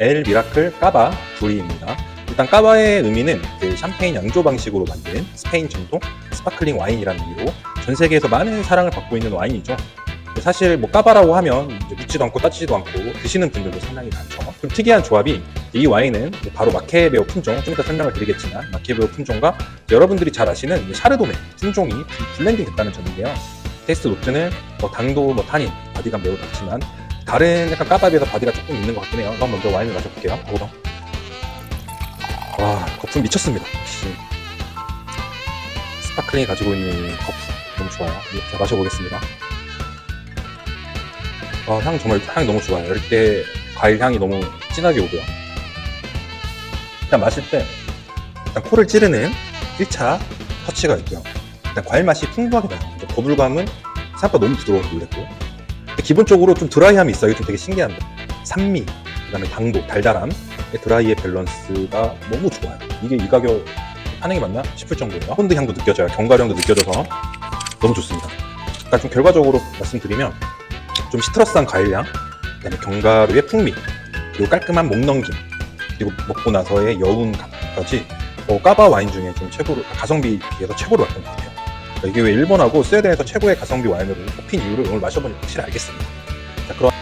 엘 미라클 까바 두리입니다. 일단 까바의 의미는 그 샴페인 양조 방식으로 만든 스페인 전통 스파클링 와인이라는 의미로 전 세계에서 많은 사랑을 받고 있는 와인이죠. 사실 뭐 까바라고 하면 이제 묻지도 않고 따지지도 않고 드시는 분들도 상당히 많죠. 좀 특이한 조합이 이 와인은 이제 바로 마케베오 품종, 좀 이따 설명을 드리겠지만 마케베오 품종과 여러분들이 잘 아시는 샤르도메 품종이 블렌딩 됐다는 점인데요. 테이스트 노트는 뭐 당도, 뭐 타닌, 바디감 매우 낮지만 다른 약간 까바에 비해서 바디가 조금 있는 것 같긴 해요. 그럼 먼저 와인을 마셔볼게요. 오동. 와, 거품 미쳤습니다. 역시. 스파클링이 가지고 있는 이 거품 너무 좋아요. 자, 마셔보겠습니다. 와, 향 정말 향이 너무 좋아요. 이렇게 과일 향이 너무 진하게 오고요. 일단 마실 때 일단 코를 찌르는 1차 터치가 있고요. 일단 과일 맛이 풍부하게 나요. 버블감은 생각보다 너무 부드러워서 놀랬고 기본적으로 좀 드라이함이 있어요. 이게 좀 되게 신기한데 산미, 그다음에 당도, 달달함, 드라이의 밸런스가 너무 좋아요. 이게 이 가격 게 맞나 싶을 정도예요. 폰드 향도 느껴져요. 견과량도 느껴져서 너무 좋습니다. 일단 좀 결과적으로 말씀드리면 좀 시트러스한 과일향, 그다음에 견과류의 풍미, 그리고 깔끔한 목 넘김, 그리고 먹고 나서의 여운 감까지 어, 까바 와인 중에 좀 최고로 가성비 비해서 최고로 왔던 것 같아요. 이게 왜 일본하고 스웨덴에서 최고의 가성비 와인으로 뽑힌 이유를 오늘 마셔보니 확실히 알겠습니다. 자, 그럼